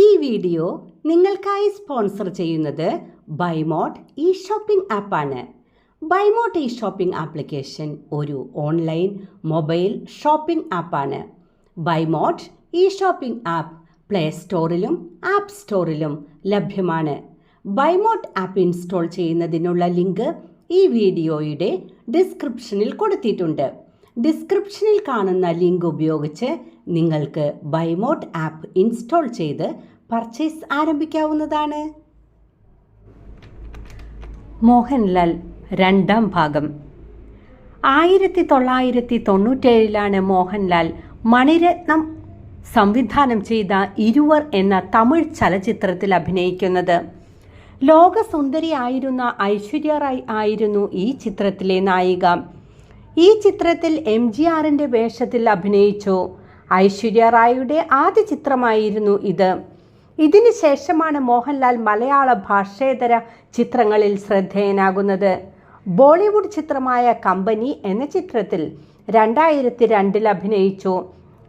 ഈ വീഡിയോ നിങ്ങൾക്കായി സ്പോൺസർ ചെയ്യുന്നത് ബൈമോട്ട് ഇ ഷോപ്പിംഗ് ആപ്പാണ് ബൈമോട്ട് ഇ ഷോപ്പിംഗ് ആപ്ലിക്കേഷൻ ഒരു ഓൺലൈൻ മൊബൈൽ ഷോപ്പിംഗ് ആപ്പാണ് ബൈമോട്ട് ഇ ഷോപ്പിംഗ് ആപ്പ് പ്ലേ സ്റ്റോറിലും ആപ്പ് സ്റ്റോറിലും ലഭ്യമാണ്. ബൈമോട്ട് ആപ്പ് ഇൻസ്റ്റാൾ ചെയ്യുന്നതിനുള്ള ലിങ്ക് ഈ വീഡിയോയുടെ ഡിസ്ക്രിപ്ഷനിൽ കൊടുത്തിട്ടുണ്ട്. ഡിസ്ക്രിപ്ഷനിൽ കാണുന്ന ലിങ്ക് ഉപയോഗിച്ച് നിങ്ങൾക്ക് ബൈമോട്ട് ആപ്പ് ഇൻസ്റ്റാൾ ചെയ്ത് പർച്ചേസ് ആരംഭിക്കാവുന്നതാണ്? മോഹൻലാൽ രണ്ടാം ഭാഗം. ആയിരത്തി തൊള്ളായിരത്തി തൊണ്ണൂറ്റേഴിലാണ് മോഹൻലാൽ മണിരത്നം സംവിധാനം ചെയ്ത ഇരുവർ എന്ന തമിഴ് ചലച്ചിത്രത്തിൽ അഭിനയിക്കുന്നത്. ലോകസുന്ദരിയായിരുന്ന ഐശ്വര്യ റായ് ആയിരുന്നു ഈ ചിത്രത്തിലെ നായിക. ഈ ചിത്രത്തിൽ എം ജി ആറിന്റെ വേഷത്തിൽ അഭിനയിച്ചു. ഐശ്വര്യ റായിയുടെ ആദ്യ ചിത്രമായിരുന്നു ഇത്. ഇതിന് ശേഷമാണ് മോഹൻലാൽ മലയാള ഭാഷേതര ചിത്രങ്ങളിൽ ശ്രദ്ധേയനാകുന്നത്. ബോളിവുഡ് ചിത്രമായ കമ്പനി എന്ന ചിത്രത്തിൽ രണ്ടായിരത്തി രണ്ടിൽ അഭിനയിച്ചു.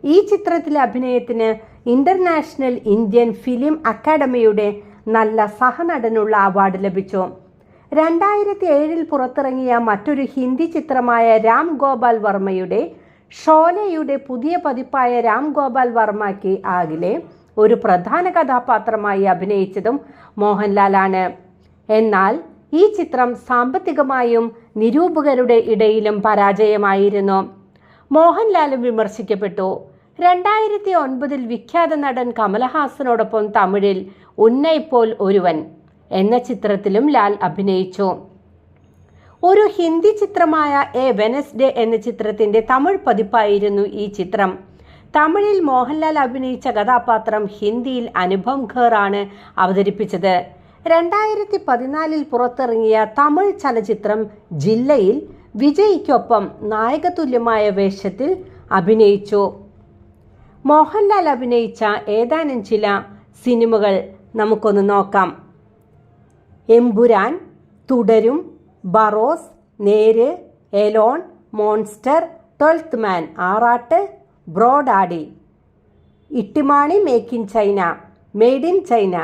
ഈ ചിത്രത്തിലെ അഭിനയത്തിന് ഇന്റർനാഷണൽ ഇന്ത്യൻ ഫിലിം അക്കാദമിയുടെ നല്ല സഹനടനുള്ള അവാർഡ് ലഭിച്ചു. രണ്ടായിരത്തി ഏഴിൽ പുറത്തിറങ്ങിയ മറ്റൊരു ഹിന്ദി ചിത്രമായ രാം ഗോപാൽ വർമ്മയുടെ ഷോലയുടെ പുതിയ പതിപ്പായ രാം ഗോപാൽ വർമ്മയ്ക്ക് ആകിലെ ഒരു പ്രധാന കഥാപാത്രമായി അഭിനയിച്ചതും മോഹൻലാലാണ്. എന്നാൽ ഈ ചിത്രം സാമ്പത്തികമായും നിരൂപകരുടെ ഇടയിലും പരാജയമായിരുന്നു. മോഹൻലാലും വിമർശിക്കപ്പെട്ടു. രണ്ടായിരത്തി ഒൻപതിൽ വിഖ്യാത നടൻ കമലഹാസനോടൊപ്പം തമിഴിൽ ഉന്നയിപ്പോൽ ഒരുവൻ എന്ന ചിത്രത്തിലും ലാൽ അഭിനയിച്ചു. ഒരു ഹിന്ദി ചിത്രമായ എ വെനസ്ഡേ എന്ന ചിത്രത്തിന്റെ തമിഴ് പതിപ്പായിരുന്നു ഈ ചിത്രം. തമിഴിൽ മോഹൻലാൽ അഭിനയിച്ച കഥാപാത്രം ഹിന്ദിയിൽ അനുപം ഖേർ ആണ് അവതരിപ്പിച്ചത്. രണ്ടായിരത്തി പതിനാലിൽ പുറത്തിറങ്ങിയ തമിഴ് ചലച്ചിത്രം ജില്ലയിൽ വിജയ്ക്കൊപ്പം നായകതുല്യമായ വേഷത്തിൽ അഭിനയിച്ചു. മോഹൻലാൽ അഭിനയിച്ച ഏതാനും ചില സിനിമകൾ നമുക്കൊന്ന് നോക്കാം. എംപുരാൻ തുടരും ബറോസ് നേര് Elon monster twelfth man Aarattu bro daddy. Ittymaani make in China made in China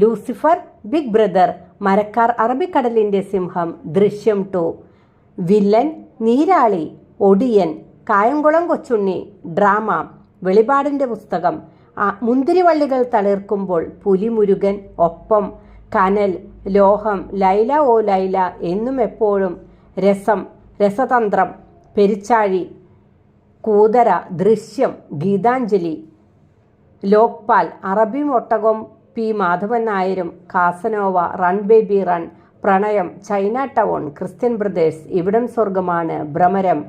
Lucifer big brother Marakkar Arabikkadalinte Simham Drishyam two villain Neerali Odiyan Kayamkulam Kochunni drama Velipadinte Pusthakam. Munthirivallikal Thalirkkumbol Pulimurugan ഒപ്പം കനൽ ലോഹം ലൈല ഓ ലൈല എന്നും എപ്പോഴും രസം രസതന്ത്രം പെരിച്ചാഴി കൂതര ദൃശ്യം ഗീതാഞ്ജലി ലോക്പാൽ അറബി ഒട്ടകം പി. മാധവൻ നായരും Casanova run baby run Pranayam China town Christian brothers Ividam Swargamanu Bhramaram.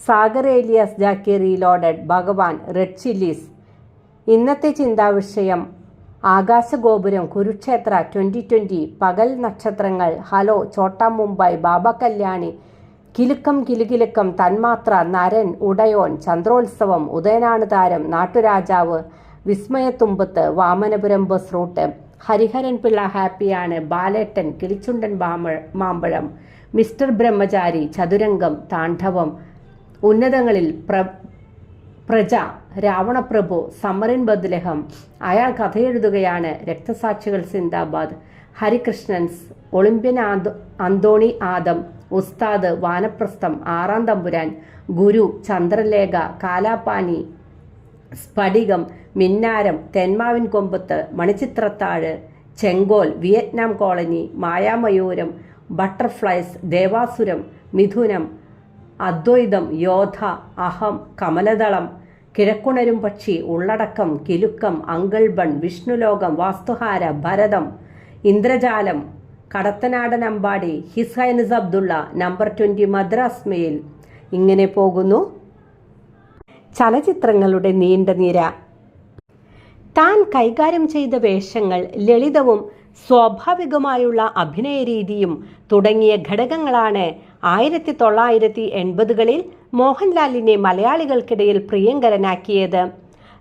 Sagar alias Jackie reloaded Bhagavan red chillies. Innathe Chinthavishayam Akashagopuram Kurukshetra twenty twenty പകൽ നക്ഷത്രങ്ങൾ ഹലോ ചോട്ടാ മുംബൈ ബാബ കല്യാണി കിലുക്കം കിലുകിലുക്കം തന്മാത്ര നരൻ ഉടയോൻ ചന്ദ്രോത്സവം ഉദയനാണ് താരം നാട്ടുരാജാവ് വിസ്മയത്തുമ്പത്ത് വാമനപുരം ബസ് റൂട്ട്. ഹരിഹരൻ പിള്ള ഹാപ്പിയാണ് ബാലേട്ടൻ കിളിച്ചുണ്ടൻ മാമ്പഴ മാമ്പഴം. മിസ്റ്റർ ബ്രഹ്മചാരി ചതുരംഗം താണ്ഡവം. ഉന്നതങ്ങളിൽ പ്ര പ്രജ രാവണപ്രഭു സമറിൻ ബദ്ലഹം. അയാൾ കഥയെഴുതുകയാണ് രക്തസാക്ഷികൾ സിന്ദാബാദ്. Harikrishnans Olympian Anthony Adam. Ustaad Vanaprastham Aaram Thampuran Guru Chandralekha Kalapani Sphadikam Minnaram Thenmavin കൊമ്പത്ത് Manichitrathazhu Chenkol Vietnam colony Mayamayooram butterflies Devasuram Midhunam Advaitham Yoddha Aham കമലദളം കിഴക്കുണരും പക്ഷി ഉള്ളടക്കം Kilukkam അങ്കിൾബൺ Vishnulokam Vasthuhara Bharatham Indrajaalam Kadathanadan Ambadi his Abdullah number twenty Madras mail. ഇങ്ങനെ പോകുന്നു. ചലച്ചിത്രങ്ങളുടെ നീണ്ട നിര. താൻ കൈകാര്യം ചെയ്ത വേഷങ്ങൾ ലളിതവും സ്വാഭാവികമായുള്ള അഭിനയ രീതിയും തുടങ്ങിയ ഘടകങ്ങളാണ് ആയിരത്തി തൊള്ളായിരത്തി എൺപതുകളിൽ മോഹൻലാലിനെ മലയാളികൾക്കിടയിൽ പ്രിയങ്കരനാക്കിയത്.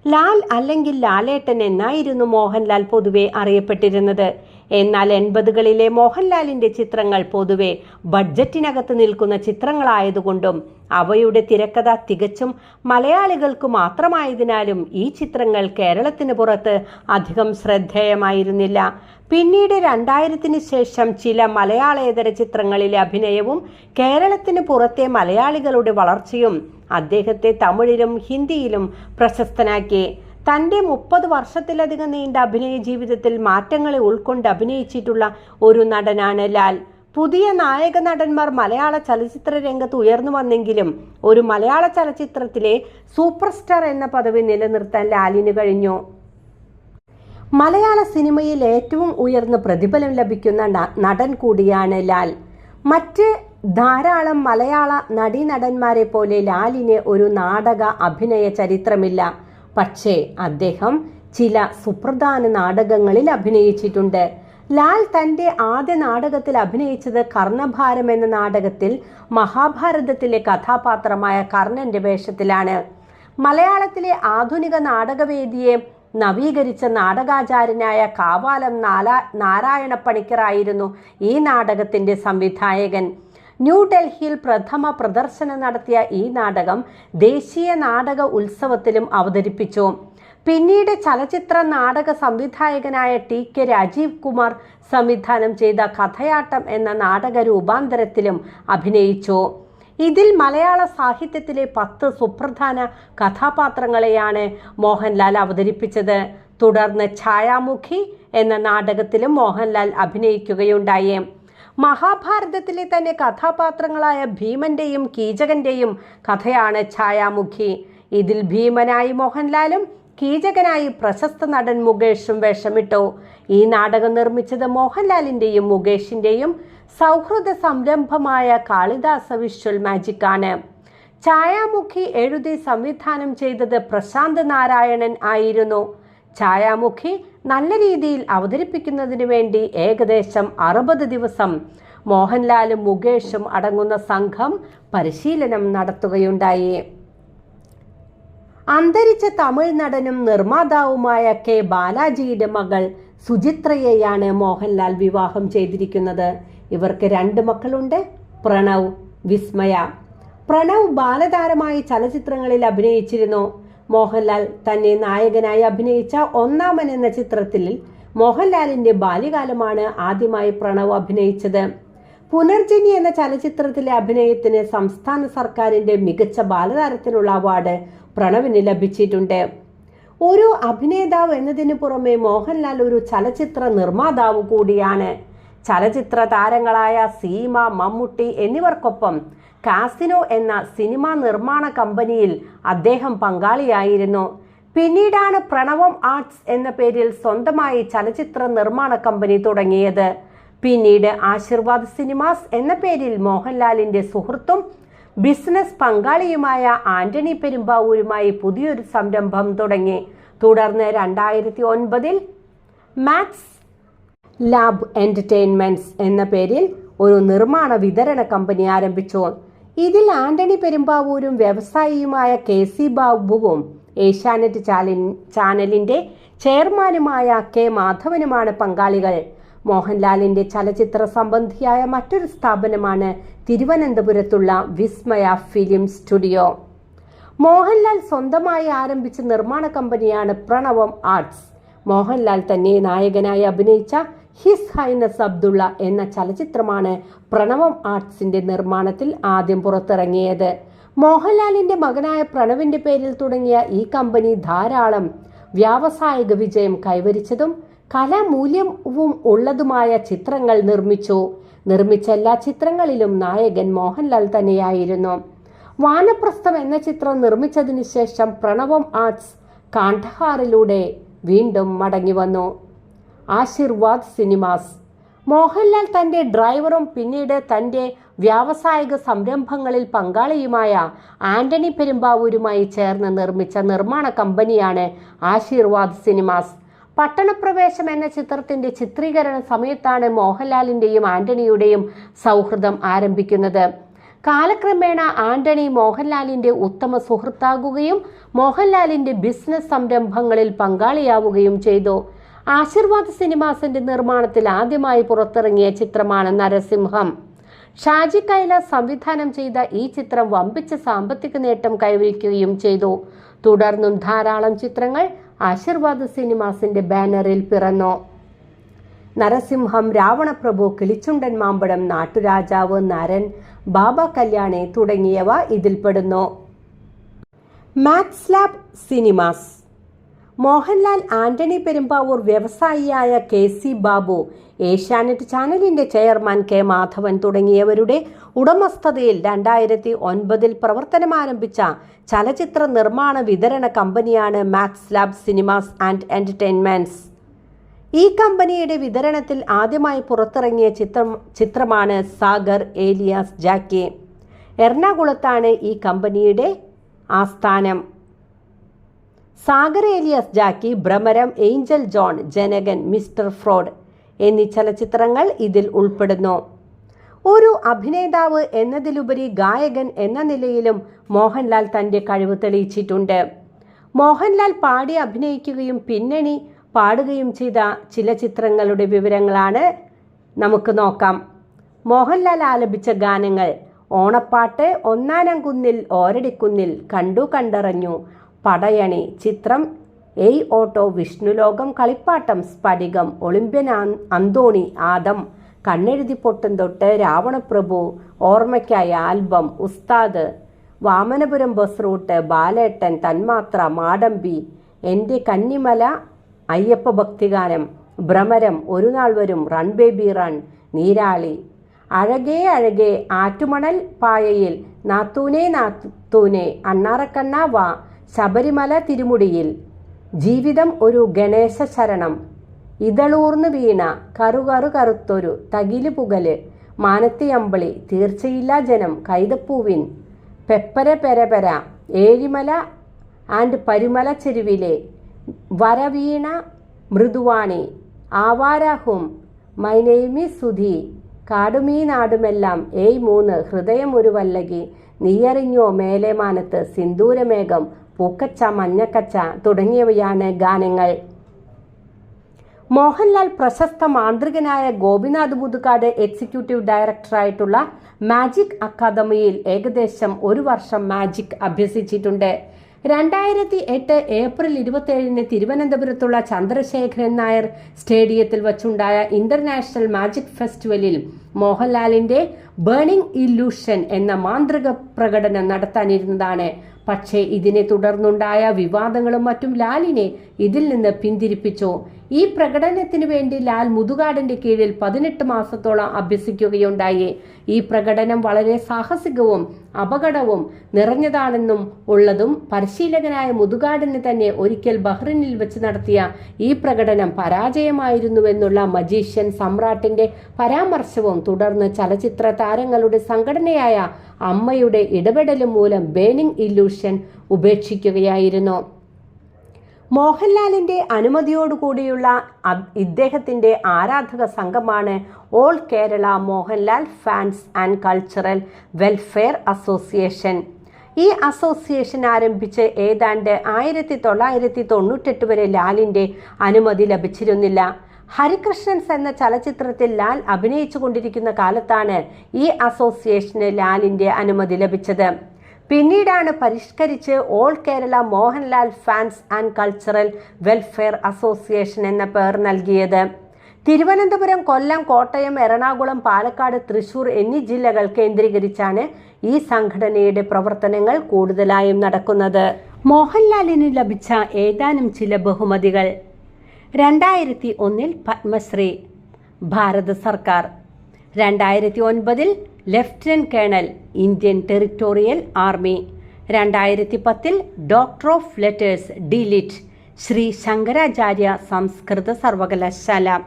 ലാൽ അല്ലെങ്കിൽ ലാലേട്ടൻ എന്നായിരുന്നു മോഹൻലാൽ പൊതുവെ അറിയപ്പെട്ടിരുന്നത്. എന്നാൽ എൺപതുകളിലെ മോഹൻലാലിന്റെ ചിത്രങ്ങൾ പൊതുവെ ബഡ്ജറ്റിനകത്ത് നിൽക്കുന്ന ചിത്രങ്ങളായതുകൊണ്ടും അവയുടെ തിരക്കഥ തികച്ചും മലയാളികൾക്ക് മാത്രമായതിനാലും ഈ ചിത്രങ്ങൾ കേരളത്തിന് പുറത്ത് അധികം ശ്രദ്ധേയമായിരുന്നില്ല. പിന്നീട് രണ്ടായിരത്തിന് ശേഷം ചില മലയാളേതര ചിത്രങ്ങളിലെ അഭിനയവും കേരളത്തിന് പുറത്തെ മലയാളികളുടെ വളർച്ചയും അദ്ദേഹത്തെ തമിഴിലും ഹിന്ദിയിലും പ്രശസ്തനാക്കി. തന്റെ മുപ്പത് വർഷത്തിലധികം നീണ്ട അഭിനയ ജീവിതത്തിൽ മാറ്റങ്ങളെ ഉൾക്കൊണ്ട് അഭിനയിച്ചിട്ടുള്ള ഒരു നടനാണ് ലാൽ. പുതിയ നായക നടന്മാർ മലയാള ചലച്ചിത്ര രംഗത്ത് ഉയർന്നു വന്നെങ്കിലും ഒരു മലയാള ചലച്ചിത്രത്തിലെ സൂപ്പർ സ്റ്റാർ എന്ന പദവി നിലനിർത്താൻ ലാലിന് കഴിഞ്ഞു. മലയാള സിനിമയിൽ ഏറ്റവും ഉയർന്ന പ്രതിഫലം ലഭിക്കുന്ന നടൻ കൂടിയാണ് ലാൽ. മറ്റ് ധാരാളം മലയാള നടീനടന്മാരെ പോലെ ലാലിന് ഒരു നാടക അഭിനയ ചരിത്രമില്ല. പക്ഷേ അദ്ദേഹം ചില സുപ്രധാന നാടകങ്ങളിൽ അഭിനയിച്ചിട്ടുണ്ട്. ലാൽ തന്റെ ആദ്യ നാടകത്തിൽ അഭിനയിച്ചത് കർണഭാരം എന്ന നാടകത്തിൽ മഹാഭാരതത്തിലെ കഥാപാത്രമായ കർണന്റെ വേഷത്തിലാണ്. മലയാളത്തിലെ ആധുനിക നാടകവേദിയെ നവീകരിച്ച നാടകാചാര്യനായ കാവാലം നാലാ നാരായണ പണിക്കറായിരുന്നു ഈ നാടകത്തിന്റെ സംവിധായകൻ. ന്യൂഡൽഹിയിൽ പ്രഥമ പ്രദർശനം നടത്തിയ ഈ നാടകം ദേശീയ നാടക ഉത്സവത്തിലും അവതരിപ്പിച്ചു. പിന്നീട് ചലച്ചിത്ര നാടക സംവിധായകനായ ടി കെ രാജീവ് കുമാർ സംവിധാനം ചെയ്ത കഥയാട്ടം എന്ന നാടക രൂപാന്തരത്തിലും അഭിനയിച്ചു. ഇതിൽ മലയാള സാഹിത്യത്തിലെ പത്ത് സുപ്രധാന കഥാപാത്രങ്ങളെയാണ് മോഹൻലാൽ അവതരിപ്പിച്ചത്. തുടർന്ന് ഛായാമുഖി എന്ന നാടകത്തിലും മോഹൻലാൽ അഭിനയിക്കുകയുണ്ടായി. മഹാഭാരതത്തിലെ തന്നെ കഥാപാത്രങ്ങളായ ഭീമന്റെയും കീചകന്റെയും കഥയാണ് ഛായാമുഖി. ഇതിൽ ഭീമനായി മോഹൻലാലും കീചകനായി പ്രശസ്ത നടൻ മുകേഷും വേഷമിട്ടു. ഈ നാടകം നിർമ്മിച്ചത് മോഹൻലാലിന്റെയും മുകേഷിന്റെയും സൗഹൃദ സംരംഭമായ കാളിദാസ വിശ്വൽ മാജിക് ആണ് ഛായാമുഖി എഴുതി സംവിധാനം ചെയ്തത് പ്രശാന്ത് നാരായണൻ ആയിരുന്നു. ഛായാമുഖി നല്ല രീതിയിൽ അവതരിപ്പിക്കുന്നതിന് വേണ്ടി ഏകദേശം അറുപത് ദിവസം മോഹൻലാലും മുകേഷും അടങ്ങുന്ന സംഘം പരിശീലനം നടത്തുകയുണ്ടായി. അന്തരിച്ച തമിഴ് നടനും നിർമ്മാതാവുമായ കെ ബാലാജിയുടെ മകൾ സുചിത്രയെയാണ് മോഹൻലാൽ വിവാഹം ചെയ്തിരിക്കുന്നത്. ഇവർക്ക് രണ്ട് മക്കളുണ്ട് പ്രണവ് വിസ്മയ. പ്രണവ് ബാലതാരമായി ചലച്ചിത്രങ്ങളിൽ അഭിനയിച്ചിരുന്നു. മോഹൻലാൽ തന്നെ നായകനായി അഭിനയിച്ച ഒന്നാമൻ എന്ന ചിത്രത്തിൽ മോഹൻലാലിന്റെ ബാല്യകാലമാണ് ആദ്യമായി പ്രണവ് അഭിനയിച്ചത്. പുനർജനി എന്ന ചലച്ചിത്രത്തിലെ അഭിനയത്തിന് സംസ്ഥാന സർക്കാരിന്റെ മികച്ച ബാലതാരത്തിനുള്ള അവാർഡ് പ്രണവിന് ലഭിച്ചിട്ടുണ്ട്. ഒരു അഭിനേതാവ് എന്നതിനു പുറമെ മോഹൻലാൽ ഒരു ചലച്ചിത്ര നിർമ്മാതാവ് കൂടിയാണ്. ചലച്ചിത്ര താരങ്ങളായ സീമ മമ്മൂട്ടി എന്നിവർക്കൊപ്പം കാസിനോ എന്ന സിനിമാ നിർമ്മാണ കമ്പനിയിൽ അദ്ദേഹം പങ്കാളിയായിരുന്നു. പിന്നീടാണ് പ്രണവം ആർട്സ് എന്ന പേരിൽ സ്വന്തമായി ചലച്ചിത്ര നിർമ്മാണ കമ്പനി തുടങ്ങിയത്. പിന്നീട് ആശീർവാദ് സിനിമാസ് എന്ന പേരിൽ മോഹൻലാലിന്റെ സുഹൃത്തും ബിസിനസ് പങ്കാളിയുമായ ആന്റണി പെരുമ്പാവൂരുമായി പുതിയൊരു സംരംഭം തുടങ്ങി. തുടർന്ന് രണ്ടായിരത്തി ഒൻപതിൽ മാക്സ് ലാബ് എന്റർടൈൻമെന്റ്സ് എന്ന പേരിൽ ഒരു നിർമ്മാണ വിതരണ കമ്പനി ആരംഭിച്ചു. ഇതിൽ ആന്റണി പെരുമ്പാവൂരും വ്യവസായിയുമായ കെ സി ബാബുവും ഏഷ്യാനെറ്റ് ചാലി ചാനലിന്റെ ചെയർമാനുമായ കെ മാധവനുമാണ് പങ്കാളികൾ. മോഹൻലാലിന്റെ ചലച്ചിത്ര സംബന്ധിയായ മറ്റൊരു സ്ഥാപനമാണ് തിരുവനന്തപുരത്തുള്ള വിസ്മയ ഫിലിം സ്റ്റുഡിയോ. മോഹൻലാൽ സ്വന്തമായി ആരംഭിച്ച നിർമ്മാണ കമ്പനിയാണ് പ്രണവം ആർട്സ്. മോഹൻലാൽ തന്നെ നായകനായി അഭിനയിച്ച ഹിസ് ഹൈനസ് അബ്ദുള്ള എന്ന ചലച്ചിത്രമാണ് പ്രണവം ആർട്സിന്റെ നിർമ്മാണത്തിൽ ആദ്യം പുറത്തിറങ്ങിയത്. മോഹൻലാലിന്റെ മകനായ പ്രണവിന്റെ പേരിൽ തുടങ്ങിയ ഈ കമ്പനി ധാരാളം വ്യാവസായിക വിജയം കൈവരിച്ചതും കലാമൂല്യവും ഉള്ളതുമായ ചിത്രങ്ങൾ നിർമ്മിച്ചു. നിർമ്മിച്ച എല്ലാ ചിത്രങ്ങളിലും നായകൻ മോഹൻലാൽ തന്നെയായിരുന്നു. വാനപ്രസ്ഥം എന്ന ചിത്രം നിർമ്മിച്ചതിനു ശേഷം പ്രണവം ആർട്സ് കാണ്ഡഹാറിലൂടെ വീണ്ടും മടങ്ങി വന്നു. ആശീർവാദ് സിനിമാസ്. മോഹൻലാൽ തന്റെ ഡ്രൈവറും പിന്നീട് തന്റെ വ്യാവസായിക സംരംഭങ്ങളിൽ പങ്കാളിയുമായ ആന്റണി പെരുമ്പാവൂരുമായി ചേർന്ന് നിർമ്മിച്ച നിർമ്മാണ കമ്പനിയാണ് ആശീർവാദ് സിനിമാസ്. പട്ടണപ്രവേശം എന്ന ചിത്രത്തിന്റെ ചിത്രീകരണ സമയത്താണ് മോഹൻലാലിന്റെയും ആന്റണിയുടെയും സൗഹൃദം ആരംഭിക്കുന്നത്. കാലക്രമേണ ആന്റണി മോഹൻലാലിന്റെ ഉത്തമ സുഹൃത്താകുകയും മോഹൻലാലിന്റെ ബിസിനസ് സംരംഭങ്ങളിൽ പങ്കാളിയാവുകയും ചെയ്തു. ആശീർവാദ് സിനിമാസിന്റെ നിർമ്മാണത്തിൽ ആദ്യമായി പുറത്തിറങ്ങിയ ചിത്രമാണ് നരസിംഹം. ഷാജി കൈലാസ് സംവിധാനം ചെയ്ത ഈ ചിത്രം വമ്പിച്ച സാമ്പത്തിക നേട്ടം കൈവരിക്കുകയും ചെയ്തു. തുടർന്നും ധാരാളം ചിത്രങ്ങൾ ആശീർവാദ് സിനിമാസിന്റെ ബാനറിൽ പിറന്നു. നരസിംഹം രാവണപ്രഭു കിളിച്ചുണ്ടൻ മാമ്പഴം നാട്ടുരാജാവ് നരൻ ബാബ കല്യാണി തുടങ്ങിയവ ഇതിൽപ്പെടുന്നു. Max Lab cinemas Mohanlal Antony Perumbavoor വ്യവസായിയായ K C Babu Asianet ചാനലിന്റെ ചെയർമാൻ കെ മാധവൻ തുടങ്ങിയവരുടെ ഉടമസ്ഥതയിൽ രണ്ടായിരത്തി ഒൻപതിൽ പ്രവർത്തനമാരംഭിച്ച ചലച്ചിത്ര നിർമ്മാണ വിതരണ കമ്പനിയാണ് Max Lab cinemas and entertainments. ഈ കമ്പനിയുടെ വിതരണത്തിൽ ആദ്യമായി പുറത്തിറങ്ങിയ ചിത്രം ചിത്രമാണ് സാഗർ ഏലിയാസ് ജാക്കി. എറണാകുളത്താണ് ഈ കമ്പനിയുടെ ആസ്ഥാനം. Sagar alias Jackie Bhramaram angel John Janakan mister fraud എന്നീ ചലച്ചിത്രങ്ങൾ ഇതിൽ ഉൾപ്പെടുന്നു. ഒരു അഭിനേതാവ് എന്നതിലുപരി ഗായകൻ എന്ന നിലയിലും മോഹൻലാൽ തന്റെ കഴിവ് തെളിയിച്ചിട്ടുണ്ട്. മോഹൻലാൽ പാടി അഭിനയിക്കുകയും പിന്നണി പാടുകയും ചെയ്ത ചില ചിത്രങ്ങളുടെ വിവരങ്ങളാണ് നമുക്ക് നോക്കാം. മോഹൻലാൽ ആലപിച്ച ഗാനങ്ങൾ ഓണപ്പാട്ട് ഒന്നാനം കുന്നിൽ ഓരടിക്കുന്നിൽ കണ്ടു കണ്ടറിഞ്ഞു പടയണി ചിത്രം എയ് ഓട്ടോ വിഷ്ണുലോകം കളിപ്പാട്ടം സ്ഫടികം ഒളിമ്പ്യൻ അന്തോണി ആദം കണ്ണെഴുതി പൊട്ടും തൊട്ട് രാവണപ്രഭു ഓർമ്മയ്ക്കായ ആൽബം ഉസ്താദ് വാമനപുരം ബസ് റൂട്ട് ബാലേട്ടൻ തന്മാത്ര മാടമ്പി എന്റെ കന്നിമല അയ്യപ്പ ഭക്തിഗാനം ഭ്രമരം ഒരു നാൾ വരും റൺ ബേബി റൺ നീരാളി. അഴകേ അഴകേ ആറ്റുമണൽ പായയിൽ നാത്തൂനെ നാത്തൂനെ അണ്ണാറക്കണ്ണ വാ ശബരിമല തിരുമുടിയിൽ ജീവിതം ഒരു ഗണേശ ശരണം. ഇതളൂർന്ന് വീണ കറുകറു കറുത്തൊരു തകിൽ പുകൽ മാനത്തിയമ്പളി തീർച്ചയില്ല ജനം കൈതപ്പൂവിൻ പെപ്പര പെരപെര ഏഴിമല ആൻഡ് പരിമല ചെരുവിലെ വരവീണ മൃദുവാണി. ആവാരാഹും മൈനേമി സുധി. കാടുമീ നാടുമെല്ലാം ഏയ് മൂന്ന് ഹൃദയം ഒരു വല്ലകി. നീയറിഞ്ഞോ മേലെ മാനത്ത് സിന്ദൂരമേഘം പൂക്കച്ച മഞ്ഞക്കച്ച തുടങ്ങിയവയാണ് ഗാനങ്ങൾ. മോഹൻലാൽ പ്രശസ്ത മാന്ത്രികനായ ഗോപിനാഥ് മുതുകാട് എക്സിക്യൂട്ടീവ് ഡയറക്ടറായിട്ടുള്ള മാജിക് അക്കാദമിയിൽ ഏകദേശം ഒരു വർഷം മാജിക് അഭ്യസിച്ചിട്ടുണ്ട്. രണ്ടായിരത്തി എട്ട് ഏപ്രിൽ ഇരുപത്തേഴിന് തിരുവനന്തപുരത്തുള്ള ചന്ദ്രശേഖരൻ നായർ സ്റ്റേഡിയത്തിൽ വച്ചുണ്ടായ ഇന്റർനാഷണൽ മാജിക് ഫെസ്റ്റിവലിൽ മോഹൻലാലിന്റെ ബേണിംഗ് ഇല്യൂഷൻ എന്ന മാന്ത്രിക പ്രകടനം നടത്താനിരുന്നതാണ്. പക്ഷേ ഇതിനെ തുടർന്നുണ്ടായ വിവാദങ്ങളും മറ്റും ലാലിനെ ഇതിൽ നിന്ന് പിന്തിരിപ്പിച്ചു. ഈ പ്രകടനത്തിന് വേണ്ടി ലാൽ മുതുകാടിന്റെ കീഴിൽ പതിനെട്ട് മാസത്തോളം അഭ്യസിക്കുകയുണ്ടായി. ഈ പ്രകടനം വളരെ സാഹസികവും അപകടവും നിറഞ്ഞതാണെന്നും ഉള്ളതും പരിശീലകനായ മുതുകാടിന് തന്നെ ഒരിക്കൽ ബഹ്റിനിൽ വെച്ച് നടത്തിയ ഈ പ്രകടനം പരാജയമായിരുന്നുവെന്നുള്ള മജീഷ്യൻ സമ്രാട്ടിന്റെ പരാമർശവും തുടർന്ന് ചലച്ചിത്ര താരങ്ങളുടെ സംഘടനയായ അമ്മയുടെ ഇടപെടലും മൂലം ബേണിംഗ് ഇല്ലൂഷൻ ഉപേക്ഷിക്കുകയായിരുന്നു. മോഹൻലാലിന്റെ അനുമതിയോടുകൂടിയുള്ള ഇദ്ദേഹത്തിന്റെ ആരാധക സംഘമാണ് all Kerala Mohanlal fans and cultural welfare association. ഈ അസോസിയേഷൻ ആരംഭിച്ച് ഏതാണ്ട് ആയിരത്തി തൊള്ളായിരത്തി തൊണ്ണൂറ്റെട്ട് വരെ ലാലിന്റെ അനുമതി ലഭിച്ചിരുന്നില്ല. ഹരികൃഷ്ണൻസ് എന്ന ചലച്ചിത്രത്തിൽ ലാൽ അഭിനയിച്ചു കൊണ്ടിരിക്കുന്ന കാലത്താണ് ഈ അസോസിയേഷന് ലാലിന്റെ അനുമതി ലഭിച്ചത്. പിന്നീടാണ് പരിഷ്കരിച്ച് all Kerala Mohanlal fans and cultural welfare association എന്ന പേർ നൽകിയത്. തിരുവനന്തപുരം കൊല്ലം കോട്ടയം എറണാകുളം പാലക്കാട് തൃശൂർ എന്നീ ജില്ലകൾ കേന്ദ്രീകരിച്ചാണ് ഈ സംഘടനയുടെ പ്രവർത്തനങ്ങൾ കൂടുതലായും നടക്കുന്നത്. മോഹൻലാലിന് ലഭിച്ച ഏതാനും ചില ബഹുമതികൾ. രണ്ടായിരത്തി ഒന്നിൽ പത്മശ്രീ ഭാരത സർക്കാർ. രണ്ടായിരത്തി ഒൻപതിൽ lieutenant colonel Indian territorial army. രണ്ടായിരത്തി പത്തിൽ doctor of letters DLitt Shri Shankaracharya സംസ്കൃത സർവകലാശാല.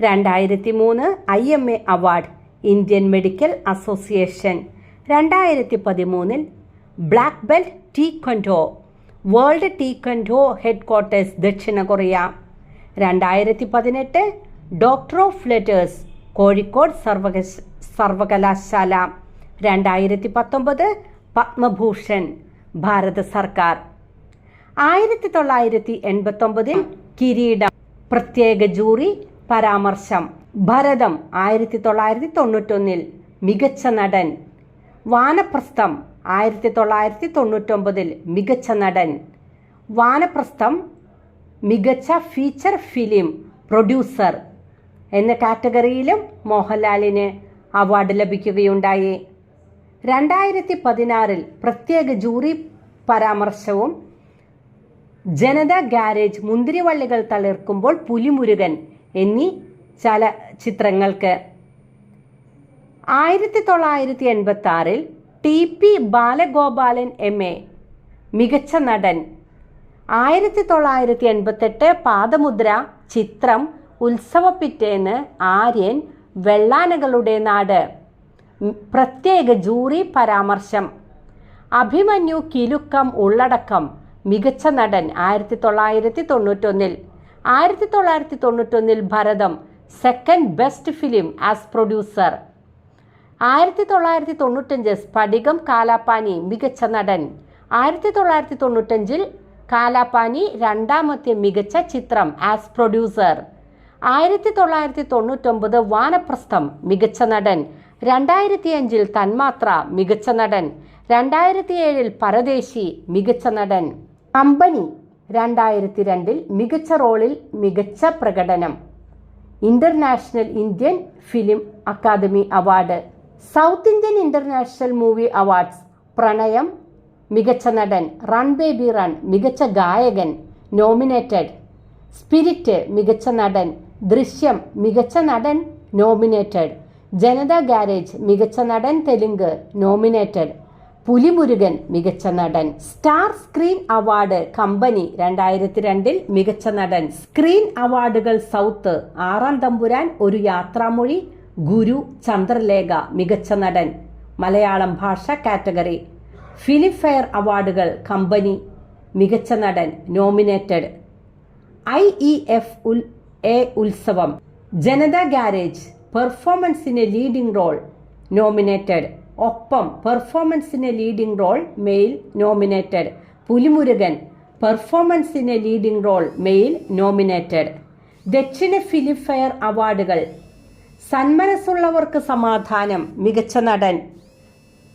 രണ്ടായിരത്തി മൂന്ന് I M A award Indian medical association. രണ്ടായിരത്തി പതിമൂന്നിൽ black belt taekwondo world taekwondo headquarters ദക്ഷിണ കൊറിയ. രണ്ടായിരത്തി പതിനെട്ട് ഡോക്ടർ ഓഫ് ലെറ്റേഴ്സ് കോഴിക്കോട് സർവക സർവകലാശാല. രണ്ടായിരത്തി പത്തൊമ്പത് പത്മഭൂഷൺ ഭാരത സർക്കാർ. ആയിരത്തി തൊള്ളായിരത്തി എൺപത്തൊമ്പതിൽ കിരീടം പ്രത്യേക ജൂറി പരാമർശം. ഭരതം ആയിരത്തി തൊള്ളായിരത്തി തൊണ്ണൂറ്റൊന്നിൽ മികച്ച നടൻ. വാനപ്രസ്ഥം ആയിരത്തി തൊള്ളായിരത്തി തൊണ്ണൂറ്റൊമ്പതിൽ മികച്ച നടൻ. വാനപ്രസ്ഥം മികച്ച ഫീച്ചർ ഫിലിം പ്രൊഡ്യൂസർ എന്ന കാറ്റഗറിയിലും മോഹൻലാലിന് അവാർഡ് ലഭിക്കുകയുണ്ടായി. രണ്ടായിരത്തി പതിനാറിൽ പ്രത്യേക ജൂറി പരാമർശവും ജനത ഗാരേജ് മുന്തിരിവള്ളികൾ തളിർക്കുമ്പോൾ പുലിമുരുകൻ എന്നീ ചലച്ചിത്രങ്ങൾക്ക്. ആയിരത്തി തൊള്ളായിരത്തി എൺപത്തി ആറിൽ T P Balagopalan M A മികച്ച നടൻ. ആയിരത്തി തൊള്ളായിരത്തി എൺപത്തെട്ട് പാദമുദ്ര ചിത്രം ഉത്സവപ്പിറ്റേന്ന് ആര്യൻ വെള്ളാനകളുടെ നാട്. പ്രത്യേക ജൂറി പരാമർശം. അഭിമന്യു കിലുക്കം ഉള്ളടക്കം. മികച്ച നടൻ ആയിരത്തി തൊള്ളായിരത്തി തൊണ്ണൂറ്റൊന്നിൽ ആയിരത്തി തൊള്ളായിരത്തി തൊണ്ണൂറ്റൊന്നിൽ Bharatham. Second best film as producer ആയിരത്തി തൊള്ളായിരത്തി തൊണ്ണൂറ്റഞ്ച് സ്ഫടികം കാലാപ്പാനി മികച്ച നടൻ. ആയിരത്തി തൊള്ളായിരത്തി തൊണ്ണൂറ്റഞ്ചിൽ കാലാപ്പാനി രണ്ടാമത്തെ മികച്ച ചിത്രം ആസ് പ്രൊഡ്യൂസർ ആയിരത്തി തൊള്ളായിരത്തി തൊണ്ണൂറ്റൊമ്പത് വാനപ്രസ്ഥം മികച്ച നടൻ. രണ്ടായിരത്തി അഞ്ചിൽ തന്മാത്ര മികച്ച നടൻ. രണ്ടായിരത്തി ഏഴിൽ പരദേശി മികച്ച നടൻ. കമ്പനി രണ്ടായിരത്തി രണ്ടിൽ മികച്ച റോളിൽ മികച്ച പ്രകടനം. International Indian film academy award. South Indian international movie awards. Pranayam മികച്ച നടൻ. റൺ ബേബി റൺ മികച്ച ഗായകൻ. നോമിനേറ്റഡ്. സ്പിരിറ്റ് മികച്ച നടൻ. ദൃശ്യം മികച്ച നടൻ നോമിനേറ്റഡ്. ജനത ഗാരേജ് മികച്ച നടൻ തെലുങ്ക് നോമിനേറ്റഡ്. പുലിമുരുകൻ മികച്ച നടൻ. സ്റ്റാർ സ്ക്രീൻ അവാർഡ് കമ്പനി രണ്ടായിരത്തി രണ്ടിൽ മികച്ച നടൻ. സ്ക്രീൻ അവാർഡുകൾ സൗത്ത് ആറാം തമ്പുരാൻ ഒരു യാത്രാമൊഴി. ഗുരു ചന്ദ്രലേഖ മികച്ച നടൻ. മലയാളം ഭാഷ കാറ്റഗറി. ഫിലിംഫെയർ അവാർഡുകൾ കമ്പനി മികച്ച നടൻ നോമിനേറ്റഡ്. ഐ ഇ എഫ് ഉൽ എ ഉത്സവം. ജനത ഗാരേജ് പെർഫോമൻസിന് ലീഡിംഗ് റോൾ നോമിനേറ്റഡ്. ഒപ്പം പെർഫോമൻസിന് leading role male nominated. Pulimurugan പെർഫോമൻസിന് leading role male nominated. ദക്ഷിണ ഫിലിം ഫിലിംഫെയർ അവാർഡുകൾ. സന്മനസ്സുള്ളവർക്ക് സമാധാനം മികച്ച നടൻ.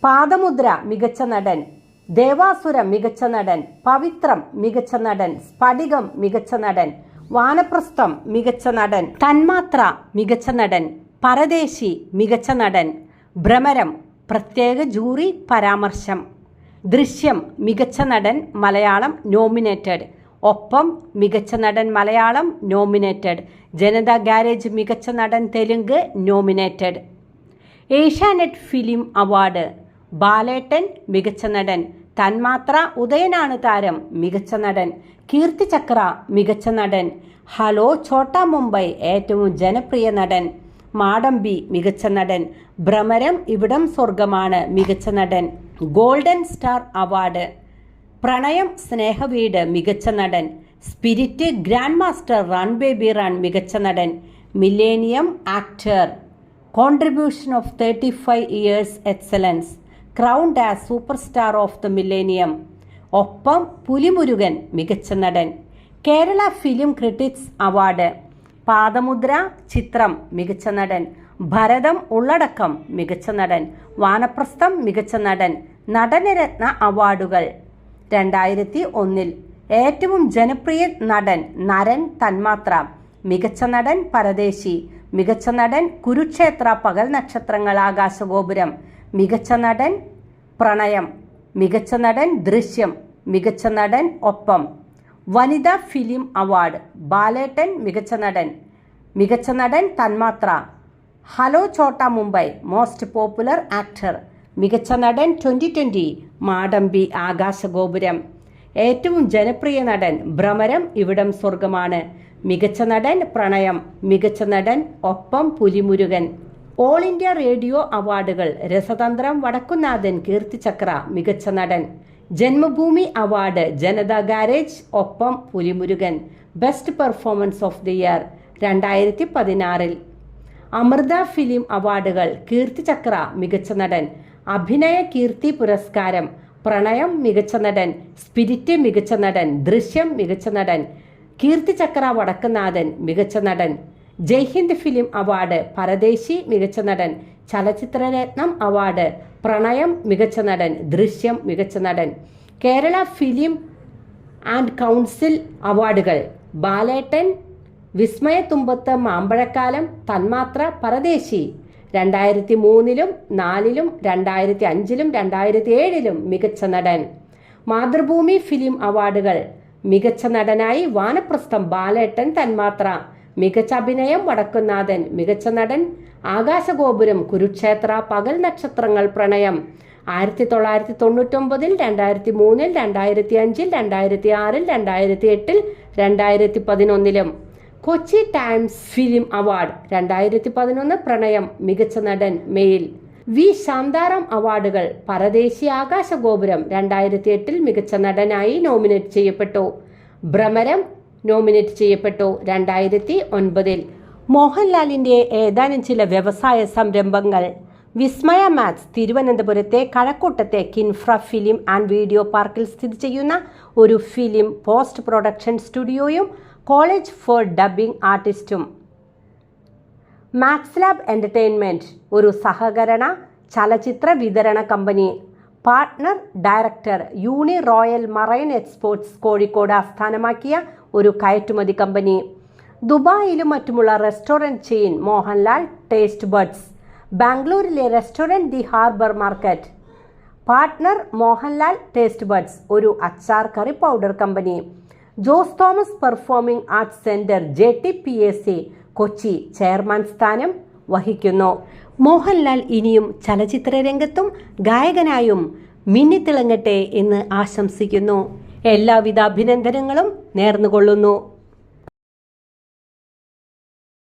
പാദമുദ്ര മികച്ച നടൻ. ദേവാസുരം മികച്ച നടൻ. പവിത്രം മികച്ച നടൻ. സ്ഫടികം മികച്ച നടൻ. വാനപ്രസ്ഥം മികച്ച നടൻ. തന്മാത്ര മികച്ച നടൻ. പരദേശി മികച്ച നടൻ. ഭ്രമരം പ്രത്യേക ജൂറി പരാമർശം. ദൃശ്യം മികച്ച നടൻ മലയാളം നോമിനേറ്റഡ്. ഒപ്പം മികച്ച നടൻ മലയാളം നോമിനേറ്റഡ്. ജനത ഗാരേജ് മികച്ച നടൻ Telugu nominated. Asianet film award. Balettan മികച്ച നടൻ. തന്മാത്ര ഉദയനാണ് താരം മികച്ച നടൻ. കീർത്തി ചക്ര മികച്ച നടൻ. ഹലോ ഛോട്ടാ മുംബൈ ഏറ്റവും ജനപ്രിയ നടൻ. മാടമ്പി മികച്ച നടൻ. ഭ്രമരം ഇവിടം സ്വർഗമാണ് മികച്ച നടൻ. Golden star award. Pranayam Snehaveedu മികച്ച നടൻ. Spirit grand master run baby run മികച്ച നടൻ. Millennium actor. Contribution of thirty five years excellence. Crowned as super star of the millennium ഒപ്പം പുലിമുരുകൻ മികച്ച നടൻ. Kerala film critics award Padamudra ചിത്രം മികച്ച നടൻ. ഭരതം ഉള്ളടക്കം മികച്ച നടൻ. വാനപ്രസ്ഥം മികച്ച നടൻ. നടനരത്ന അവാർഡുകൾ. രണ്ടായിരത്തി ഒന്നിൽ ഏറ്റവും ജനപ്രിയ നടൻ നരൻ തന്മാത്ര. മികച്ച നടൻ പരദേശി. മികച്ച നടൻ കുരുക്ഷേത്ര പകൽ നക്ഷത്രങ്ങൾ ആകാശഗോപുരം. മികച്ച നടൻ പ്രണയം. മികച്ച നടൻ ദൃശ്യം. മികച്ച നടൻ ഒപ്പം. വനിതാ ഫിലിം അവാർഡ് ബാലേട്ടൻ മികച്ച നടൻ. മികച്ച നടൻ Thanmathra. Hello Chotta Mumbai. Most popular actor. മികച്ച നടൻ ട്വന്റി ട്വന്റി മാടമ്പി ആകാശഗോപുരം. ഏറ്റവും ജനപ്രിയ നടൻ ഭ്രമരം ഇവിടം സ്വർഗമാണ് മികച്ച നടൻ പ്രണയം. മികച്ച നടൻ ഒപ്പം പുലിമുരുകൻ. ഓൾ ഇന്ത്യ റേഡിയോ അവാർഡുകൾ രസതന്ത്രം വടക്കുന്നാഥൻ കീർത്തിചക്ര മികച്ച നടൻ. ജന്മഭൂമി അവാർഡ് ജനത ഗാരേജ് ഒപ്പം Pulimurugan. Best performance of the year രണ്ടായിരത്തി പതിനാറിൽ അമൃത ഫിലിം അവാർഡുകൾ കീർത്തിചക്ര മികച്ച നടൻ. അഭിനയ കീർത്തി പുരസ്കാരം പ്രണയം മികച്ച നടൻ. സ്പിരിറ്റ് മികച്ച നടൻ. ദൃശ്യം മികച്ച നടൻ. കീർത്തിചക്ര വടക്കുന്നാഥൻ മികച്ച നടൻ. ജയ്ഹിന്ദ് ഫിലിം അവാർഡ് പരദേശി മികച്ച നടൻ ചലച്ചിത്രരത്നം അവാർഡ് പ്രണയം മികച്ച നടൻ ദൃശ്യം മികച്ച നടൻ. കേരള ഫിലിം ആൻഡ് കൗൺസിൽ അവാർഡുകൾ ബാലേട്ടൻ വിസ്മയത്തുമ്പത്ത് മാമ്പഴക്കാലം തന്മാത്ര പരദേശി. രണ്ടായിരത്തി മൂന്നിലും നാലിലും രണ്ടായിരത്തി അഞ്ചിലും രണ്ടായിരത്തി ഏഴിലും മികച്ച നടൻ. മാതൃഭൂമി ഫിലിം അവാർഡുകൾ മികച്ച നടനായി വാനപ്രസ്ഥം ബാലേട്ടൻ തന്മാത്ര. മികച്ച അഭിനയം വടക്കുന്നാഥൻ മികച്ച നടൻ ആകാശഗോപുരം കുരുക്ഷേത്ര പകൽ നക്ഷത്രങ്ങൾ പ്രണയം. ആയിരത്തി തൊള്ളായിരത്തി തൊണ്ണൂറ്റൊമ്പതിൽ രണ്ടായിരത്തി മൂന്നിൽ രണ്ടായിരത്തി അഞ്ചിൽ രണ്ടായിരത്തി ആറിൽ രണ്ടായിരത്തി എട്ടിൽ രണ്ടായിരത്തി പതിനൊന്നിലും കൊച്ചി ടൈംസ് ഫിലിം അവാർഡ് രണ്ടായിരത്തി പതിനൊന്ന് പ്രണയം മികച്ച നടൻ മെയിൽ. വി. ശാന്താറാം അവാർഡുകൾ പരദേശി ആകാശഗോപുരം രണ്ടായിരത്തി എട്ടിൽ മികച്ച നടനായി നോമിനേറ്റ് ചെയ്യപ്പെട്ടു. ഭ്രമരം നോമിനേറ്റ് ചെയ്യപ്പെട്ടു രണ്ടായിരത്തി ഒൻപതിൽ മോഹൻലാലിന്റെ ഏതാനും ചില വ്യവസായ സംരംഭങ്ങൾ. വിസ്മയ മാത്സ് തിരുവനന്തപുരത്തെ കഴക്കൂട്ടത്തെ കിൻഫ്ര ഫിലിം ആൻഡ് വീഡിയോ പാർക്കിൽ സ്ഥിതി ചെയ്യുന്ന ഒരു ഫിലിം പോസ്റ്റ് പ്രൊഡക്ഷൻ സ്റ്റുഡിയോയും കോളേജ് ഫോർ ഡബിംഗ് ആർട്ടിസ്റ്റും. മാക്സ് ലാബ് എന്റർടൈൻമെന്റ് ഒരു സഹകരണ ചലച്ചിത്ര വിതരണ company. Partner director uni royal marine exports Kozhikode ആസ്ഥാനമാക്കിയ ഒരു കയറ്റുമതി കമ്പനി. ദുബായിലും മറ്റുമുള്ള restaurant chain Mohanlal taste buds. ബാംഗ്ലൂരിലെ restaurant the harbour market. Partner Mohanlal taste buds ഒരു അച്ചാർ curry powder company. Jose Thomas performing arts centre J T P S C Kochi chairman സ്ഥാനം വഹിക്കുന്നു. മോഹൻലാൽ ഇനിയും ചലച്ചിത്ര രംഗത്തും ഗായകനായും മിന്നിത്തിളങ്ങട്ടെ എന്ന് ആശംസിക്കുന്നു. എല്ലാവിധ അഭിനന്ദനങ്ങളും നേർന്നുകൊള്ളുന്നു.